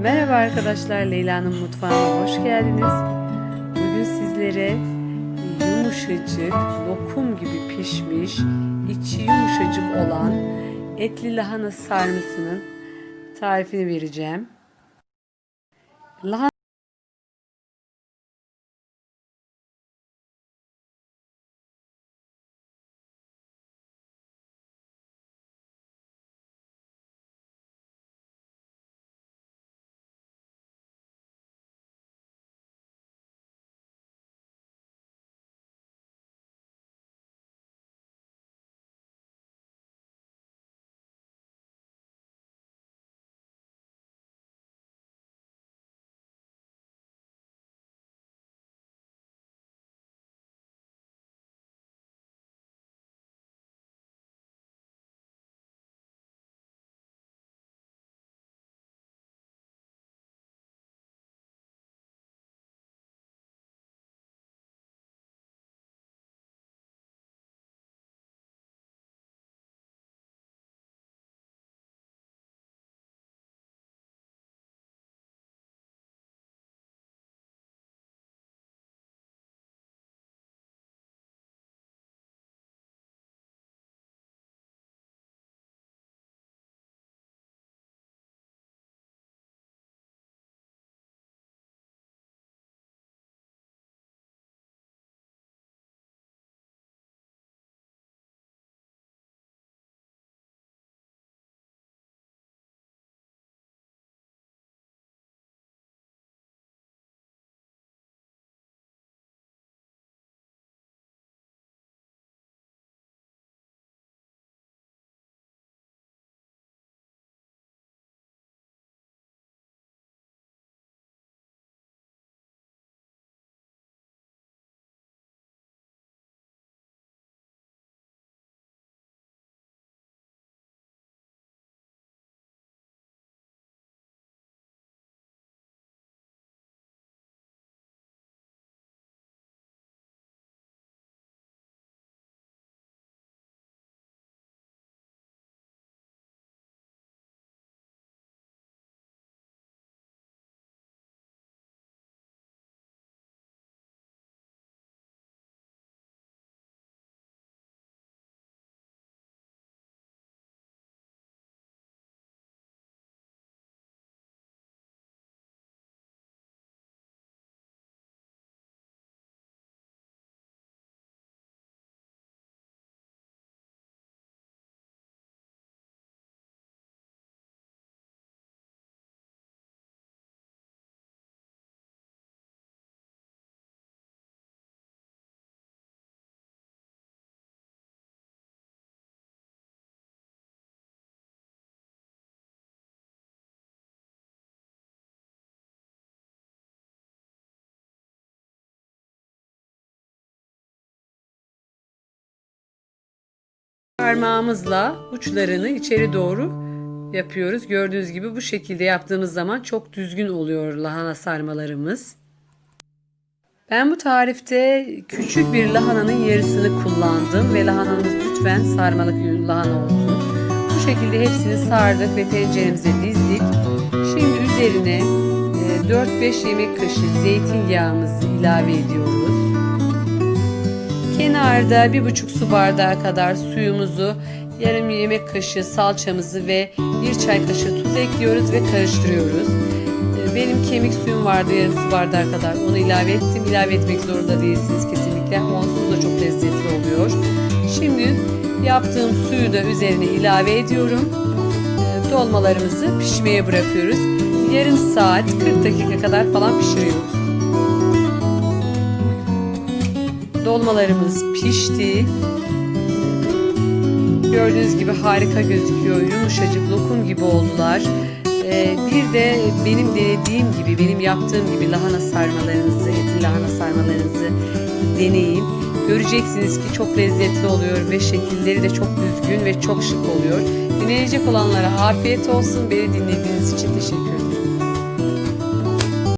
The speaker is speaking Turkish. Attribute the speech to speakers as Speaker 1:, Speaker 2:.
Speaker 1: Merhaba arkadaşlar, Leyla'nın mutfağına hoş geldiniz. Bugün sizlere yumuşacık, lokum gibi pişmiş, içi yumuşacık olan etli lahana sarmasının tarifini vereceğim. Lahana parmağımızla uçlarını içeri doğru yapıyoruz. Gördüğünüz gibi bu şekilde yaptığımız zaman çok düzgün oluyor lahana sarmalarımız. Ben bu tarifte küçük bir lahananın yarısını kullandım ve lahanamız lütfen sarmalık lahana olsun. Bu şekilde hepsini sardık ve tenceremize dizdik. Şimdi üzerine 4-5 yemek kaşığı zeytinyağımızı ilave ediyoruz. Kenarda bir buçuk su bardağı kadar suyumuzu, yarım yemek kaşığı salçamızı ve bir çay kaşığı tuz ekliyoruz ve karıştırıyoruz. Benim kemik suyum vardı yarım su bardağı kadar. Onu ilave ettim. İlave etmek zorunda değilsiniz kesinlikle. Onsuz da çok lezzetli oluyor. Şimdi yaptığım suyu da üzerine ilave ediyorum. Dolmalarımızı pişmeye bırakıyoruz. Yarım saat 40 dakika kadar falan pişiriyoruz. Dolmalarımız pişti. Gördüğünüz gibi harika gözüküyor. Yumuşacık lokum gibi oldular. Ee, bir de benim denediğim gibi, benim yaptığım gibi lahana sarmalarınızı, etli lahana sarmalarınızı deneyin. Göreceksiniz ki çok lezzetli oluyor ve şekilleri de çok düzgün ve çok şık oluyor. Deneyecek olanlara afiyet olsun. Beni dinlediğiniz için teşekkür ederim.